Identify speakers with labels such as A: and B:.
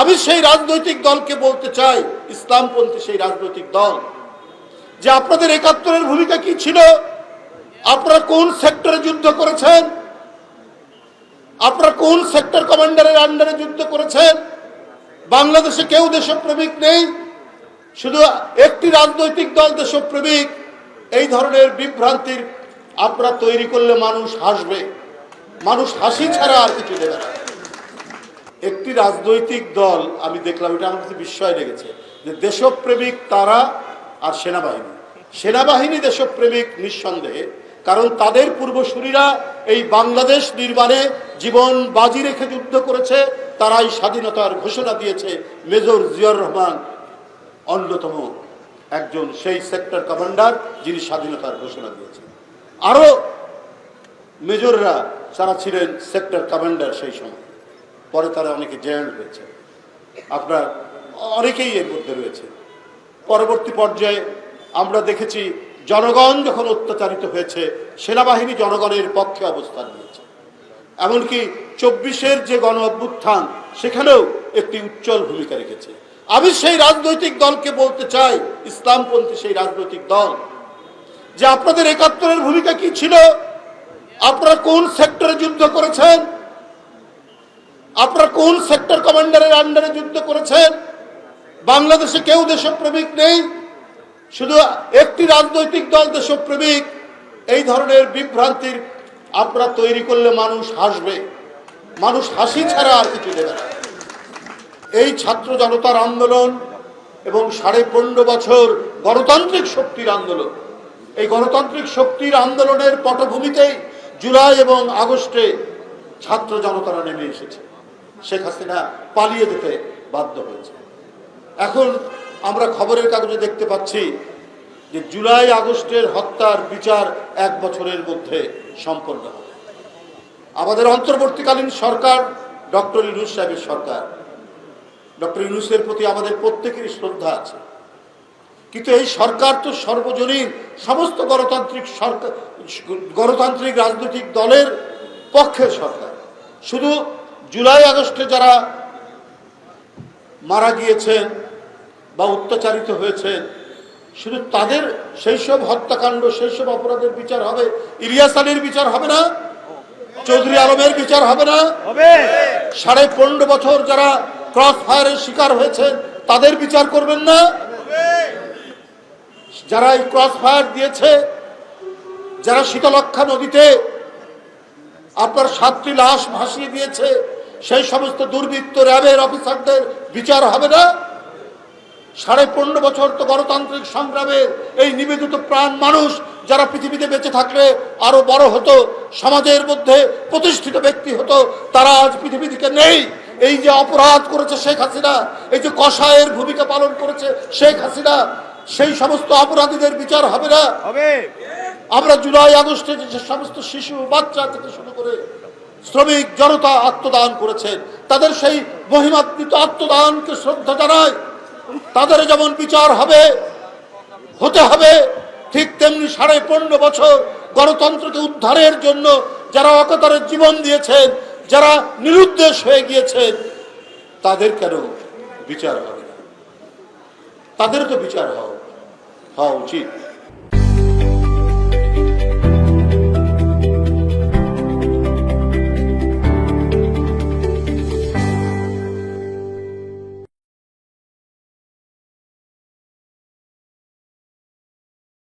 A: আমি সেই রাজনৈতিক দলকে বলতে চাই, ইসলামপন্থী সেই রাজনৈতিক দল। যে আপনাদের একাত্তরের ভূমিকা কি ছিল? আপনারা কোন সেক্টরে যুদ্ধ করেছেন? আপনারা কোন সেক্টর কমান্ডারের আন্ডারে যুদ্ধ করেছেন? বাংলাদেশে কেউ দেশপ্রেমিক নেই? শুধু একটি রাজনৈতিক দল দেশপ্রেমিক। এই ধরনের বিভ্রান্তির আপনারা তৈরি করলে মানুষ হাসবে। মানুষ হাসি ছাড়া আর কিছু দেবে না। একটি রাজনৈতিক দল, আমি দেখলাম, এটা আমার কাছে বিস্ময় লেগেছে, যে দেশপ্রেমিক তারা আর সেনাবাহিনী। সেনাবাহিনী দেশপ্রেমিক নিঃসন্দেহে, কারণ তাদের পূর্বসূরীরা এই বাংলাদেশ নির্মাণে জীবন বাজি রেখে যুদ্ধ করেছে, তারাই স্বাধীনতার ঘোষণা দিয়েছে মেজর জিয়র রহমান, অন্যতম একজন সেই সেক্টর কমান্ডার যিনি স্বাধীনতার ঘোষণা দিয়েছেন। আরও মেজররা যারা ছিলেন সেক্টর কমান্ডার সেই সময়। পরে তারা অনেকে জয়েন্ট হয়েছে। আপনার অনেকেই এর মধ্যে রয়েছে। পরবর্তী পর্যায়ে আমরা দেখেছি জনগণ যখন অত্যাচারিত হয়েছে, সেনাবাহিনী জনগণের পক্ষে অবস্থান নিয়েছে। এমনকি চব্বিশের যে গণ অভ্যুত্থান, সেখানেও একটি উজ্জ্বল ভূমিকা রেখেছে। আমি সেই রাজনৈতিক দলকে বলতে চাই, ইসলামপন্থী সেই রাজনৈতিক দল, যে আপনাদের একাত্তরের ভূমিকা কি ছিল? আপনারা কোন সেক্টরে যুদ্ধ করেছেন? আপনারা কোন সেক্টর কমান্ডারের আন্ডারে যুদ্ধ করেছেন? বাংলাদেশে কেউ দেশপ্রেমিক নেই। শুধু একটি রাজনৈতিক দল দেশপ্রেমিক। এই ধরনের বিভ্রান্তির আপনারা তৈরি করলে মানুষ হাসবে। মানুষ হাসি ছাড়া আর কিছু দেবে এই ছাত্র জনতার আন্দোলন এবং সাড়ে পনেরো বছর গণতান্ত্রিক শক্তির আন্দোলন। এই গণতান্ত্রিক শক্তির আন্দোলনের পটভূমিতেই জুলাই এবং আগস্টে ছাত্র জনতারা নেমে এসেছে। শেখ হাসিনা পালিয়ে যেতে বাধ্য হয়েছে। এখন আমরা খবরের কাগজে দেখতে পাচ্ছি যে জুলাই আগস্টের হত্যার বিচার এক বছরের মধ্যে সম্পন্ন হবে। আমাদের অন্তর্বর্তীকালীন সরকার ডক্টর ইউনুস সাহেবের সরকার। ডক্টর ইউনুসের প্রতি আমাদের প্রত্যেকেরই শ্রদ্ধা আছে। কিন্তু এই সরকার তো সর্বজনীন সমস্ত গণতান্ত্রিক সরকার, গণতান্ত্রিক রাজনৈতিক দলের পক্ষের সরকার। শুধু জুলাই আগস্টে যারা মারা গিয়েছেন বা অত্যাচারিত হয়েছেন শুধু তাদের সেই সব হত্যাকাণ্ড সেই সব অপরাধের বিচার হবে? ইলিয়াস আলীর বিচার হবে না? চৌধুরী আলমের বিচার হবে না? সাড়ে পনেরো বছর যারা ক্রস ফায়ারের শিকার হয়েছেন তাদের বিচার করবেন না? যারা এই ক্রস ফায়ার দিয়েছে যারা শীতলক্ষা নদীতে আপনার সাতটি লাশ ভাসিয়ে দিয়েছে সেই সমস্ত দুর্বৃত্ত র্যাবের অফিসারদের বিচার হবে না? সাড়ে পনেরো বছর তো গণতান্ত্রিক সংগ্রামের এই নিবেদিত প্রাণ মানুষ যারা পৃথিবীতে বেঁচে থাকলে আরও বড় হতো সমাজের মধ্যে প্রতিষ্ঠিত ব্যক্তি হতো তারা আজ পৃথিবী থেকে নেই। এই যে অপরাধ করেছে শেখ হাসিনা এই যে কষায়ের ভূমিকা পালন করেছে শেখ হাসিনা সেই সমস্ত অপরাধীদের বিচার হবে না?
B: হবে।
A: আমরা জুলাই আগস্টে যে সমস্ত শিশু বাচ্চা থেকে শুরু করে শ্রমিক জনতা আত্মদান করেছেন তাদের সেই মহিমান্বিত আত্মদানকে শ্রদ্ধা জানায়। তাদের যেমন বিচার হবে, হতে হবে, ঠিক তেমনি সাড়ে পনেরো বছর গণতন্ত্রকে উদ্ধারের জন্য যারা অকতারের জীবন দিয়েছেন, যারা নিরুদ্দেশ হয়ে গিয়েছেন, তাদের কেন বিচার হবে না? তাদের তো বিচার হওয়া হওয়া উচিত।